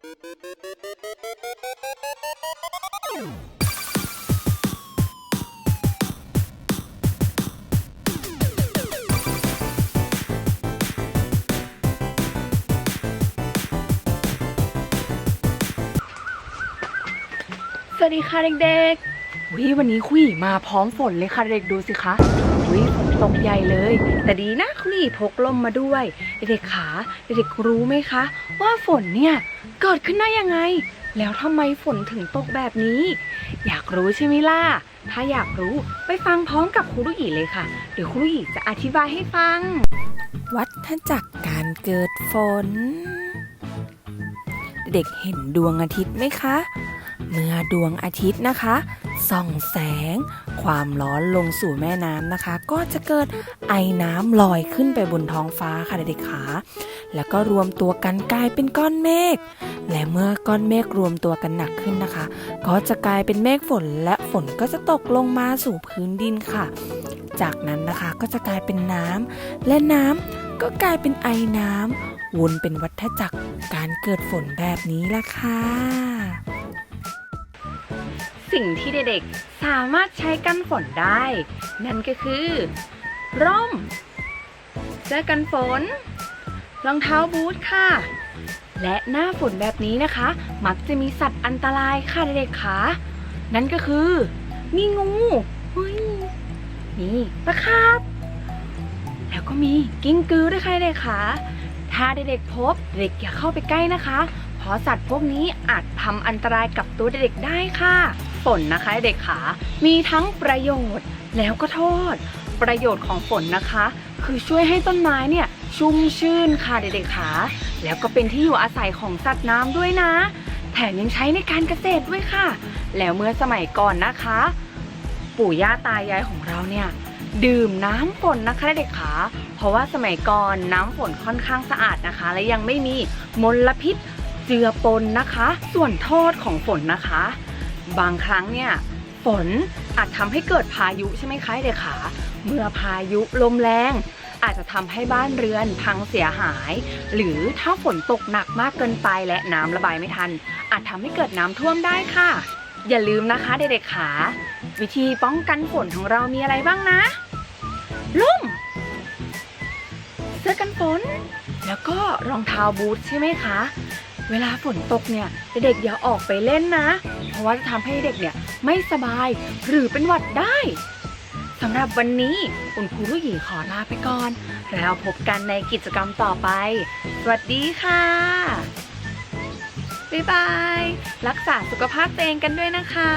สวัสดีค่ะเด็กๆวิวันนี้คุยมาพร้อมฝนเลยค่ะเด็กดูสิคะ วิฝนตกใหญ่เลย แต่ดีนะคุยพกล่มมาด้วยเด็กๆขาเด็กๆรู้ไหมคะ ว่าฝนเนี่ยเกิดขึ้นได้ยังไง แล้วทำไมฝนถึงตกแบบนี้ อยากรู้ใช่ไหมล่ะ ถ้าอยากรู้ไปฟังพร้อมกับครูลูกอีเลยค่ะ เดี๋ยวครูลูกอีจะอธิบายให้ฟัง วัฏจักรการเกิดฝน เด็กเห็นดวงอาทิตย์ไหมคะ เมื่อดวงอาทิตย์นะคะ ส่องแสง ความร้อนลงสู่แม่น้ำนะคะ ก็จะเกิดไอน้ำลอยขึ้นไปบนท้องฟ้าค่ะเด็กๆขาแล้วก็รวมตัวกันกลายเป็นก้อนเมฆและเมื่อก้อนเมฆรวมตัวกันหนักขึ้นนะคะ ก็จะกลายเป็นเมฆฝนและฝนก็จะตกลงมาสู่พื้นดินค่ะ จากนั้นนะคะก็จะกลายเป็นน้ำและน้ำก็กลายเป็นไอน้ำวนเป็นวัฏจักรการเกิดฝนแบบนี้ละค่ะ สิ่งที่เด็กๆ สามารถใช้กันฝนได้ นั่นก็คือ ร่ม เสื้อกันฝน รองเท้าบูทค่ะ และหน้าฝนแบบนี้นะคะ มักจะมีสัตว์อันตรายค่ะเด็กๆคะนั่นก็คือ มีงูเฮ้ยนี่ตะขาบแล้วก็มีกิ้งกือด้วยค่ะเด็กๆคะถ้าเด็กๆพบเด็กอย่าเข้าไปใกล้นะคะ เพราะสัตว์พวกนี้อาจทำอันตรายกับตัวเด็กๆได้ค่ะ ฝนนะคะเด็กขามีทั้งประโยชน์แล้วก็โทษ ประโยชน์ของฝนนะคะ คือช่วยให้ต้นไม้เนี่ยชุ่มชื่นค่ะเด็กๆขาแล้วก็เป็นที่อยู่อาศัยของสัตว์น้ำด้วยนะ แถมยังใช้ในการเกษตรด้วยค่ะ แล้วเมื่อสมัยก่อนนะคะ ปู่ย่าตายายของเราเนี่ยดื่มน้ำฝนนะคะเด็กขาเพราะว่าสมัยก่อนน้ำฝนค่อนข้างสะอาดนะคะ และยังไม่มีมลพิษเจือปนนะคะ ส่วนโทษของฝนนะคะ บางครั้งเนี่ยฝนอาจทำให้เกิดพายุใช่ไหมคะเด็กขาเมื่อพายุลมแรงอาจจะทำให้บ้านเรือนพังเสียหาย หรือถ้าฝนตกหนักมากเกินไปและน้ำระบายไม่ทัน อาจทำให้เกิดน้ำท่วมได้ค่ะ อย่าลืมนะคะเด็กๆขาวิธีป้องกันฝนของเรามีอะไรบ้างนะร่มเสื้อกันฝน แล้วก็รองเท้าบูทใช่ไหมคะ เวลาฝนตกเนี่ยเด็กๆอย่าออกไปเล่นนะ ราะว่าจะทำให้เด็กเนี่ยไม่สบายหรือเป็นหวัดได้สำหรับวันนี้คุณครูลูกหยีขอลาไปก่อน แล้วพบกันในกิจกรรมต่อไป สวัสดีค่ะ บ๊ายบาย รักษาสุขภาพตัวเองกันด้วยนะคะ